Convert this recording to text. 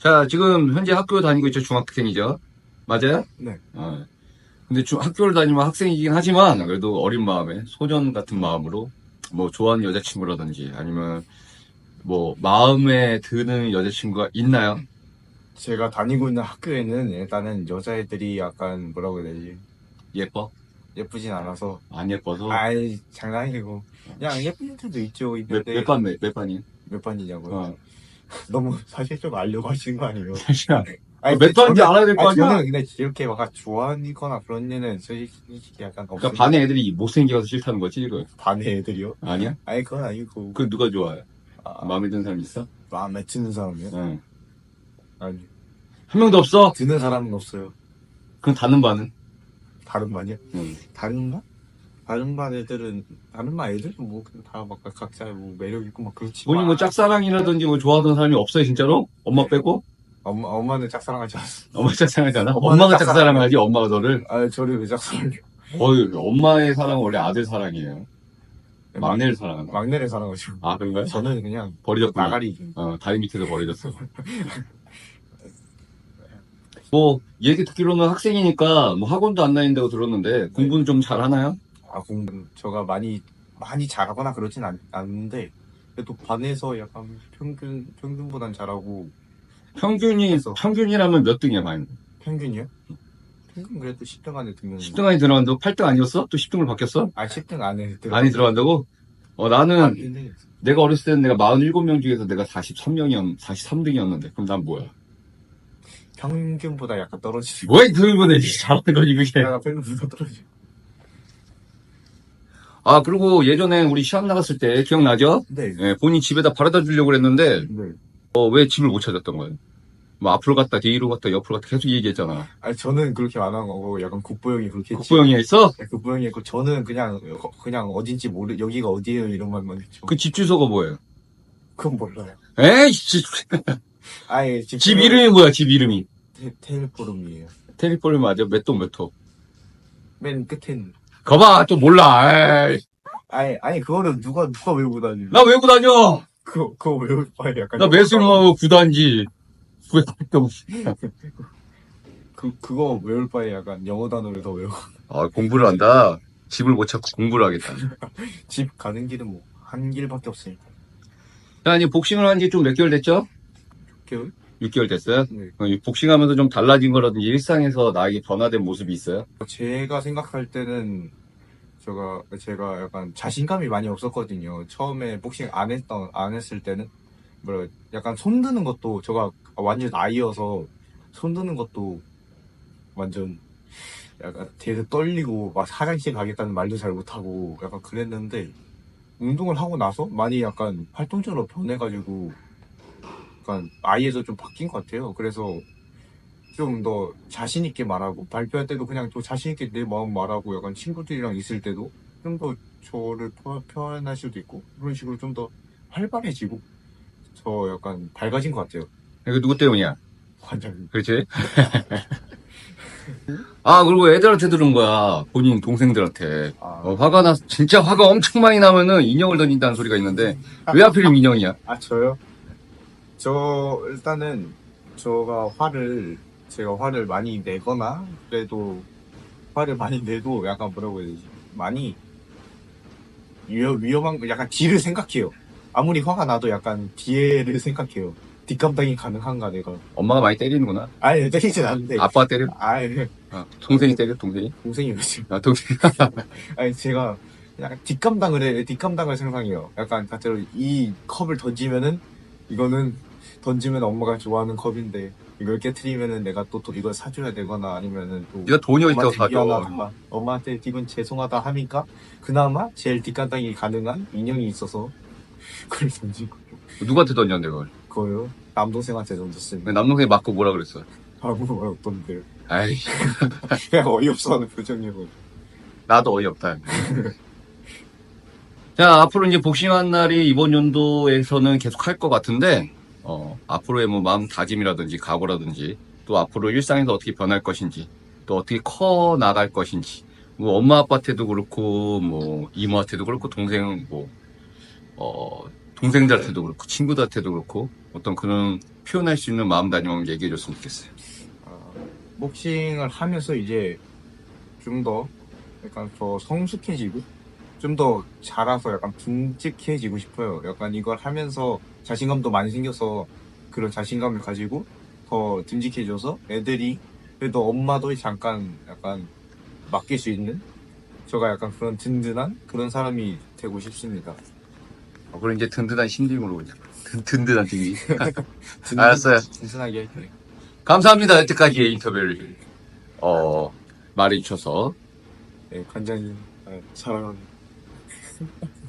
자, 지금 현재 학교 다니고 있죠. 중학생이죠. 맞아요? 네. 어. 근데 중, 학교를 다니면 학생이긴 하지만 그래도 어린 마음에 소년 같은 마음으로 뭐 좋아하는 여자친구라든지 아니면 뭐 마음에 드는 여자친구가 있나요? 제가 다니고 있는 학교에는 일단은 여자애들이 약간 뭐라고 해야 되지? 예뻐? 예쁘진 않아서. 안 예뻐서? 아이, 장난이고. 그냥 예쁜 애들도 있죠. 몇, 있는데. 몇 반, 몇, 몇 반이에요? 몇 반이냐고요? 어. 너무 사실 좀 알려고 하시는 거 아니에요? 잠시만. 아니, 몇 반인지 저는- 알아야 될 거 아니, 아니야? 저는 근데 이렇게 막 좋아하거나 그런 애는 솔직히 약간 없어요. 그러니까 반의 애들이 못생겨서 싫다는 거지, 이거. 반의 애들이요? 아니야? 아니, 그건 아니고. 그 누가 좋아해? 아, 마음에 드는 사람 있어? 마음에 드는 사람이요? 응. 아니, 한 명도 없어? 드는 사람은 없어요. 그럼 다른 반은? 다른 반이요? 응. 다른 반? 다른 반 애들은, 다른 반 애들은 뭐, 다막 각자 뭐 매력 있고 막 그렇지. 본인 뭐 짝사랑이라든지 뭐 좋아하던 사람이 없어요, 진짜로? 엄마 빼고? 엄마, 엄마는 짝사랑하지 않았어. 엄마 짝사랑하잖아? 엄마는 엄마가 짝사랑. 짝사랑하지, 엄마가 너를. 아, 저를 왜 짝사랑해요? 어이, 엄마의 사랑은 원래 아들 사랑이에요. 막내를 사랑한다. 막내를 사랑하죠. 아, 그런가요? 저는 그냥 버려졌구나. 나가리. 어, 다리 밑에서 버려졌어. 뭐, 얘기 듣기로는 학생이니까 뭐 학원도 안 다닌다고 들었는데 공부는 좀 잘하나요? 아, 공부, 저가 많이, 많이 잘하거나 그러진 않, 않는데, 그래도 반에서 약간 평균, 평균보단 잘하고, 평균이, 그래서. 평균이라면 몇 등이야, 많이? 평균이요? 평균 그래도 10등 안에 들면. 10등 안에 들어간다고? 8등 아니었어? 또 10등을 바뀌었어? 아, 10등 안에 들어. 안에 들어간다고? 어, 나는 아, 근데 내가 어렸을 때는 내가 47명 중에서 내가 43명이었, 43등이었는데, 그럼 난 뭐야? 평균보다 약간 떨어지지. 뭐야, 들보내 잘하는 거지, 그게. 내가 평균보다 떨어지. 아, 그리고 예전에 우리 시합 나갔을 때 기억나죠? 네. 예, 본인 집에다 바라다 주려고 그랬는데, 네. 어, 왜 집을 못 찾았던 거예요? 뭐 앞으로 갔다 뒤로 갔다 옆으로 갔다 계속 얘기했잖아. 아니, 저는 그렇게 안 한 거고, 약간 국보형이 그렇게 했지. 국보영이 했어? 네, 국보형이 했고, 저는 그냥, 어, 그냥 어딘지 모르, 여기가 어디예요, 이런 말만 했죠. 그 집 주소가 뭐예요? 그건 몰라요. 에이, 집, 아예 집, 집 이름이 뭐야, 집 이름이? 테, 테일포름이에요. 테리폴이 맞아? 몇동 몇 호? 맨 끝엔. 거봐, 또 몰라, 에이. 아니, 아니, 그거는 누가, 누가 외우고 다니 나 외우고 다녀! 그거, 그거 외울 바에 약간. 나 매수하고 구단지. 왜, 또. 그, 그거 외울 바에 약간 영어 단어를 더 외우고. 아, 공부를 한다. 집을 못 찾고 공부를 하겠다. 집 가는 길은 뭐, 한 길밖에 없으니까. 자, 이제 복싱을 한 지 좀 몇 개월 됐죠? 개월? 6개월 됐어요? 네. 어, 이 복싱하면서 좀 달라진 거라든지 일상에서 나에게 변화된 모습이 있어요? 제가 생각할 때는, 제가, 제가 약간 자신감이 많이 없었거든요. 처음에 복싱 안 했던, 안 했을 때는. 뭐라, 약간 손 드는 것도, 제가 완전 아이여서, 손 드는 것도 완전, 약간 되게 떨리고, 막 화장실 가겠다는 말도 잘 못하고, 약간 그랬는데, 운동을 하고 나서 많이 약간 활동적으로 변해가지고, 약간 아이에서 좀 바뀐 것 같아요. 그래서 좀 더 자신 있게 말하고, 발표할 때도 그냥 또 자신 있게 내 마음 말하고, 약간 친구들이랑 있을 때도 좀 더 저를 표- 표현할 수도 있고, 그런 식으로 좀 더 활발해지고, 저 약간 밝아진 것 같아요. 이거 누구 때문이야? 완전. 그렇지? 아, 그리고 애들한테 들은 거야. 본인 동생들한테. 아, 어, 화가 나, 진짜 화가 엄청 많이 나면은 인형을 던진다는 소리가 있는데, 왜 하필이면 인형이야? 아, 저요? 저, 일단은, 저가 화를, 제가 화를 많이 내거나, 그래도, 화를 많이 내도 약간 뭐라고 해야 되지? 많이, 위험, 위험한, 거, 약간 뒤를 생각해요. 아무리 화가 나도 약간 뒤에를 생각해요. 뒷감당이 가능한가, 내가. 엄마가 많이 때리는구나. 아니, 때리진 않는데. 아빠가 때려? 아니, 어, 동생이 때려, 동생이? 동생이 왜 지금. 아, 동생이. 아니, 제가, 약간 뒷감당을 해, 뒷감당을 생각해요. 약간, 가짜로 이 컵을 던지면은, 이거는, 던지면 엄마가 좋아하는 컵인데, 이걸 깨트리면은 내가 또, 또 이걸 사줘야 되거나 아니면은 또. 네가 돈이 어딨다고 엄마한테 사줘. 미안하다. 엄마한테 기분 죄송하다 하니까, 그나마 제일 뒷감당이 가능한 인형이 있어서, 그걸 던지고, 누구한테 던졌는데, 그걸? 그거요. 남동생한테 던졌습니다. 남동생이 맞고 뭐라 그랬어? 아무 말 없던데요. 아이, 그냥 어이없어 하는 표정이고. 나도 어이없다. 자, 앞으로 이제 복싱한 날이 이번 연도에서는 계속 할 것 같은데, 어, 앞으로의 뭐 마음 다짐이라든지 각오라든지, 또 앞으로 일상에서 어떻게 변할 것인지, 또 어떻게 커 나갈 것인지, 뭐 엄마 아빠한테도 그렇고, 뭐 이모한테도 그렇고, 동생 뭐, 어, 동생들한테도 그렇고, 친구들한테도 그렇고, 어떤 그런 표현할 수 있는 마음 다짐을 얘기해 줬으면 좋겠어요. 아, 복싱을 하면서 이제 좀 더 약간 더 성숙해지고 좀 더 자라서 약간 듬직해지고 싶어요. 약간 이걸 하면서 자신감도 많이 생겨서 그런 자신감을 가지고 더 듬직해져서 애들이 그래도 엄마도 잠깐 약간 맡길 수 있는 제가 약간 그런 든든한 그런 사람이 되고 싶습니다. 어, 그럼 이제 든든한 신림으로 그냥. 든, 든든한 등이. 든든- 알았어요. 든든하게 할게요. 감사합니다. 여태까지 인터뷰를, 어, 말해주셔서. 네, 관장님 아, 사랑합니다.